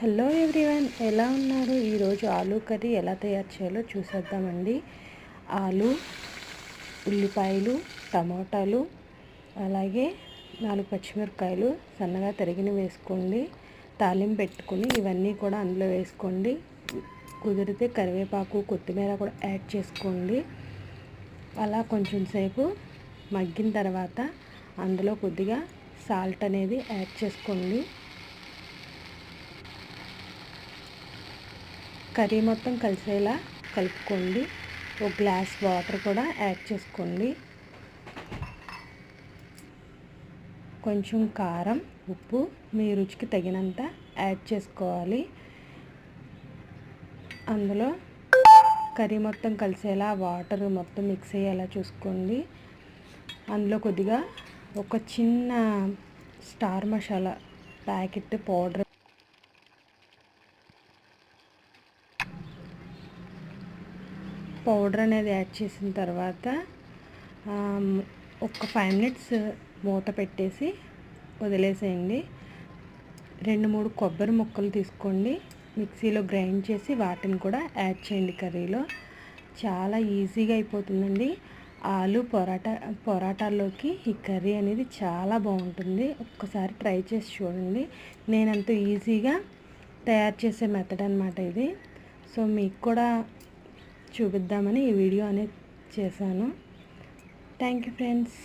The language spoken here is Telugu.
హలో ఎవ్రీవన్ ఎలా ఉన్నారు? ఈరోజు ఆలూ కర్రీ ఎలా తయారు చేయాలో చూసేద్దామండి. ఆలు ఉల్లిపాయలు టమాటాలు అలాగే నాలుగు పచ్చిమిరపకాయలు సన్నగా తరిగిన వేసుకోండి. తాలింపు పెట్టుకుని ఇవన్నీ కూడా అందులో వేసుకోండి. కుదిరితే కరివేపాకు కొత్తిమీర కూడా యాడ్ చేసుకోండి. అలా కొంచెం సేపు మగ్గిన తర్వాత అందులో కొద్దిగా సాల్ట్ అనేది యాడ్ చేసుకోండి. కర్రీ మొత్తం కలిసేలా కలుపుకోండి. ఒక గ్లాస్ వాటర్ కూడా యాడ్ చేసుకోండి. కొంచెం కారం ఉప్పు మీ రుచికి తగినంత యాడ్ చేసుకోవాలి. అందులో కర్రీ మొత్తం కలిసేలా వాటర్ మొత్తం మిక్స్ అయ్యేలా చూసుకోండి. అందులో కొద్దిగా ఒక చిన్న star masala packet powder powder అనేది యాడ్ చేసిన తర్వాత ఒక ఫైవ్ మినిట్స్ మూత పెట్టేసి వదిలేసేయండి. రెండు మూడు కొబ్బరి ముక్కలు తీసుకోండి. మిక్సీలో గ్రైండ్ చేసి వాటిని కూడా యాడ్ చేయండి కర్రీలో. చాలా ఈజీగా అయిపోతుందండి. ఆలు పొరాటా పొరాటాల్లోకి ఈ కర్రీ అనేది చాలా బాగుంటుంది. ఒక్కసారి ట్రై చేసి చూడండి. నేనంత ఈజీగా తయారు చేసే మెథడ్ అనమాట ఇది. సో మీకు కూడా చూపిద్దామని ఈ వీడియో అనేది చేశాను. Thank you friends